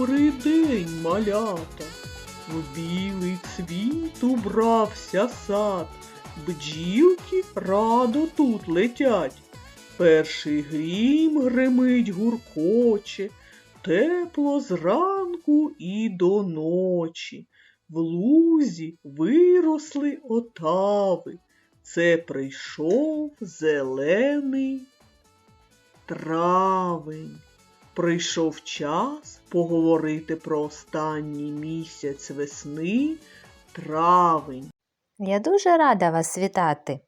Добрий день, малята. В білий цвіт убрався сад. Бджілки радо тут летять. Перший грім гримить гуркоче, тепло зранку і до ночі. В лузі виросли отави. Це прийшов зелений травень. Прийшов час поговорити про останній місяць весни травень. Я дуже рада вас вітати.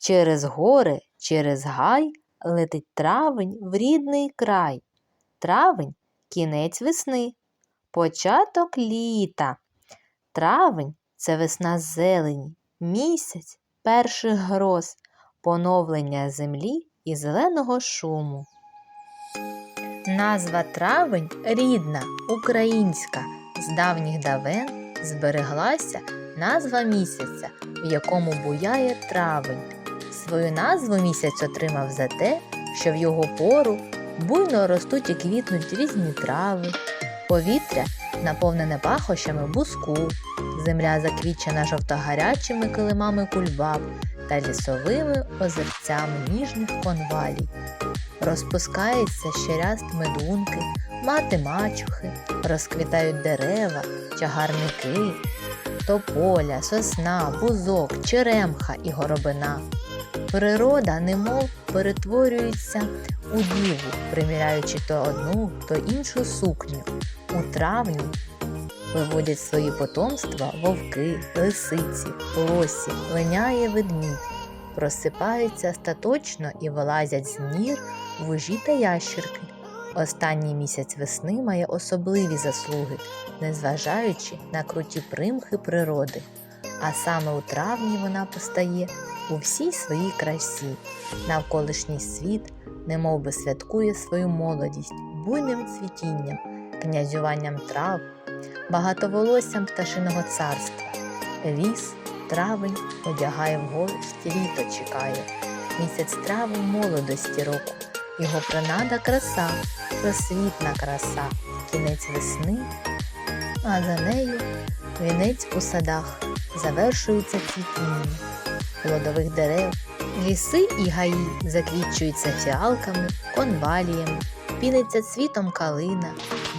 Через гори, через гай летить травень в рідний край. Травень кінець весни, початок літа. Травень це весна зелені, місяць перших гроз, поновлення землі і зеленого шуму. Назва травень рідна, українська. З давніх давен збереглася назва місяця, в якому буяє травень. Свою назву місяць отримав за те, що в його пору буйно ростуть і квітнуть різні трави, повітря наповнене пахощами буску, земля заквічена жовтогарячими килимами кульбаб та лісовими озерцями ніжних конвалій. Розпускається щоряст медунки, мати мачухи, розквітають дерева, чагарники, тополя, сосна, бузок, черемха і горобина. Природа, немов перетворюється у діву, приміряючи то одну, то іншу сукню. У травні виводять свої потомства вовки, лисиці, лосі, линяє ведмідь. Просипаються остаточно і вилазять з нір вужі та ящерки. Останній місяць весни має особливі заслуги, незважаючи на круті примхи природи. А саме у травні вона постає у всій своїй красі. Навколишній світ немов би святкує свою молодість буйним цвітінням, князюванням трав, багатоволоссям пташиного царства. Ліс, травень одягає в горсть, літо чекає. Місяць травень молодості року. Його принада краса, просвітна краса, кінець весни, а за нею вінець у садах, завершується цвітіння плодових дерев. Ліси і гаї заквічуються фіалками, конваліями, піниться цвітом калина,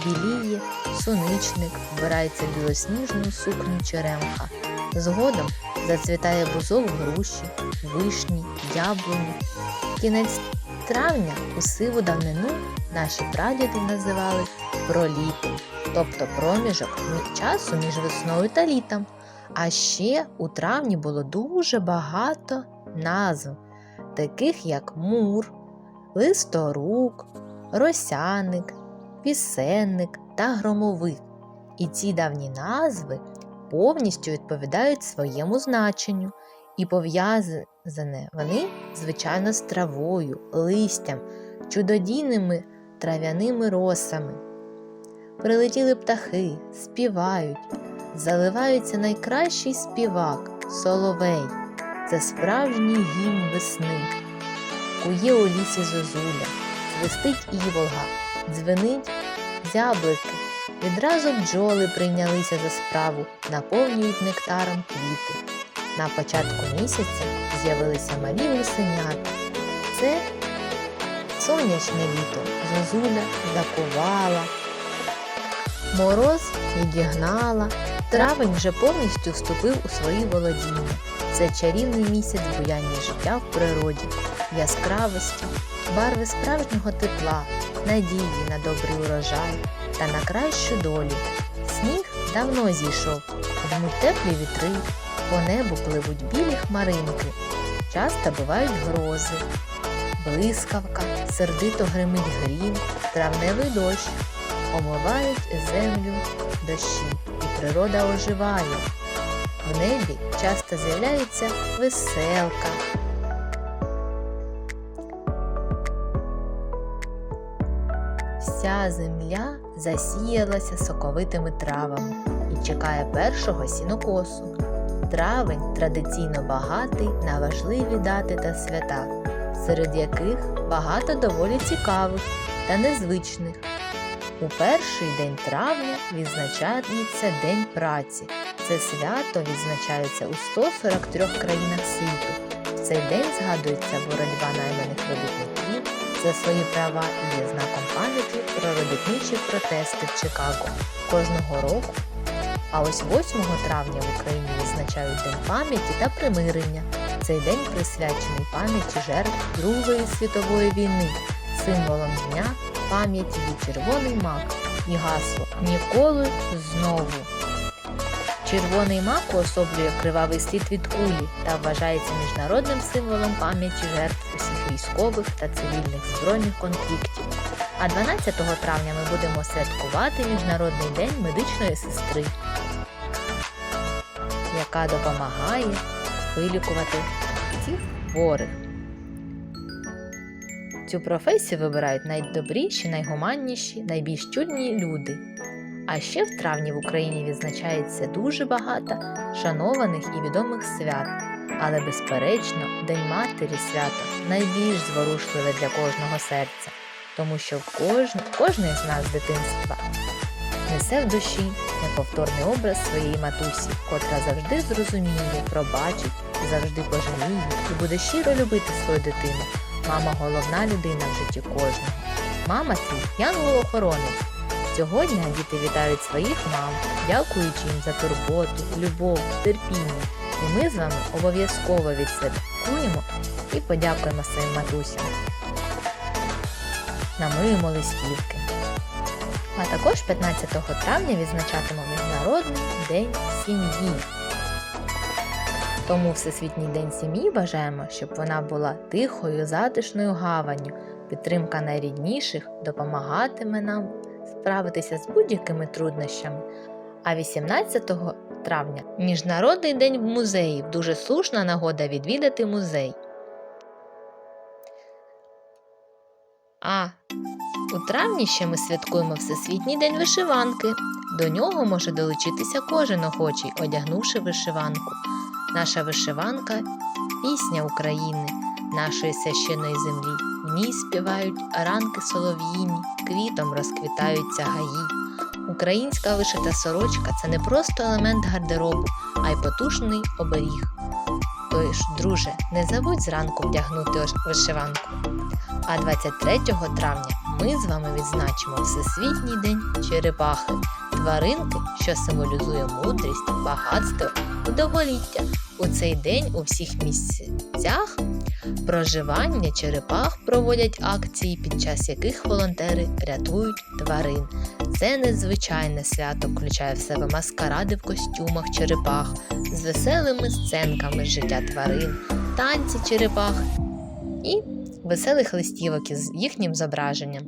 біліє, суничник, вбирається білосніжну сукню черемха. Згодом зацвітає бузок груші, вишні, яблуні. Кінець травня у сиву давнину наші прадіди називали пролітом, тобто проміжок мі- часу між весною та літом. А ще у травні було дуже багато назв, таких як мур, листорук, росяник, пісенник та громовик. І ці давні назви повністю відповідають своєму значенню і пов'язані вони, звичайно, з травою, листям, чудодійними трав'яними росами. Прилетіли птахи, співають, заливається найкращий співак соловей. Це справжній гімн весни. Кує у лісі зозуля, свистить іволга, дзвенить зяблики. Відразу бджоли прийнялися за справу, наповнюють нектаром квіти. На початку місяця з'явилися малі гусенята. Це сонячне літо. Зозуля закувала, мороз відігнала. Травень вже повністю вступив у свої володіння. Це чарівний місяць буяння життя в природі, яскравості, барви справжнього тепла, надії на добрий урожай та на кращу долю. Сніг давно зійшов, дмуть теплі вітри, по небу пливуть білі хмаринки, часто бувають грози, блискавка, сердито гримить грім, травневий дощ, омивають землю дощі, і природа оживає. В небі часто з'являється веселка. Вся земля засіялася соковитими травами і чекає першого сінокосу. Травень традиційно багатий на важливі дати та свята, серед яких багато доволі цікавих та незвичних. У перший день травня відзначається День праці. Це свято відзначається у 143 країнах світу. В цей день згадується боротьба найманих робітників за свої права і є знаком пам'яті про робітничі протести в Чикаго кожного року. А ось 8 травня в Україні відзначають День пам'яті та примирення. Цей день присвячений пам'яті жертв Другої світової війни. Символом дня пам'яті є червоний мак і гасло Ніколи знову. Червоний мак уособлює кривавий слід від кулі та вважається міжнародним символом пам'яті жертв усіх військових та цивільних збройних конфліктів. А 12 травня ми будемо святкувати Міжнародний день медичної сестри, яка допомагає вилікувати всіх хворих. Цю професію вибирають найдобріші, найгуманніші, найбільш чудні люди. А ще в травні в Україні відзначається дуже багато шанованих і відомих свят. Але, безперечно, День Матері свято найбільш зворушливе для кожного серця, тому що кожний з нас з дитинства несе в душі неповторний образ своєї матусі, котра завжди зрозуміє, пробачить, завжди пожаліє і буде щиро любити свою дитину. Мама головна людина в житті кожного. Мама це янгол-охоронець. Цього дня діти вітають своїх мам, дякуючи їм за турботу, любов, терпіння. І ми з вами обов'язково відсвяткуємо і подякуємо своїм матусям. Намиємо листівки. А також 15 травня відзначатимемо Міжнародний день сім'ї. Тому Всесвітній день сім'ї бажаємо, щоб вона була тихою, затишною гаванню. Підтримка найрідніших допомагатиме нам справитися з будь-якими труднощами. А 18 травня Міжнародний день музеїв дуже слушна нагода відвідати музей. А у травні ще ми святкуємо Всесвітній день вишиванки. До нього може долучитися кожен охочий, одягнувши вишиванку. Наша вишиванка пісня України, нашої священної землі. В ній співають ранки солов'їні, квітом розквітаються гаї. Українська вишита сорочка це не просто елемент гардеробу, а й потужний оберіг. Тож, друже, не забудь зранку вдягнути вишиванку. А 23 травня ми з вами відзначимо Всесвітній день черепахи, тваринки, що символізує мудрість, багатство і довголіття. У цей день у всіх місцях проживання черепах проводять акції, під час яких волонтери рятують тварин. Це незвичайне свято включає в себе маскаради в костюмах черепах з веселими сценками життя тварин, танці черепах і веселих листівок із їхнім зображенням.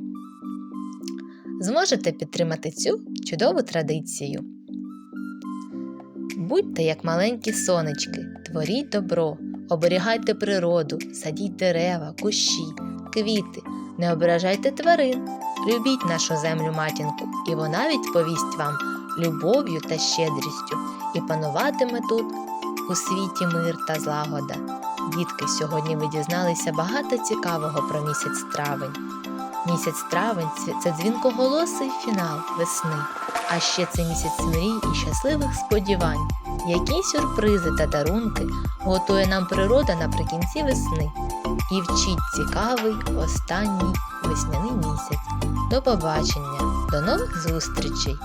Зможете підтримати цю чудову традицію. Будьте як маленькі сонечки, творіть добро, оберігайте природу, садіть дерева, кущі, квіти, не ображайте тварин, любіть нашу землю матінку, і вона відповість вам любов'ю та щедрістю, і пануватиме тут у світі мир та злагода. Дітки, сьогодні ви дізналися багато цікавого про місяць травень. Місяць травень це- дзвінкоголосий фінал весни, а ще це місяць мрій і щасливих сподівань. Які сюрпризи та дарунки готує нам природа наприкінці весни. І вчить цікавий останній весняний місяць. До побачення, до нових зустрічей!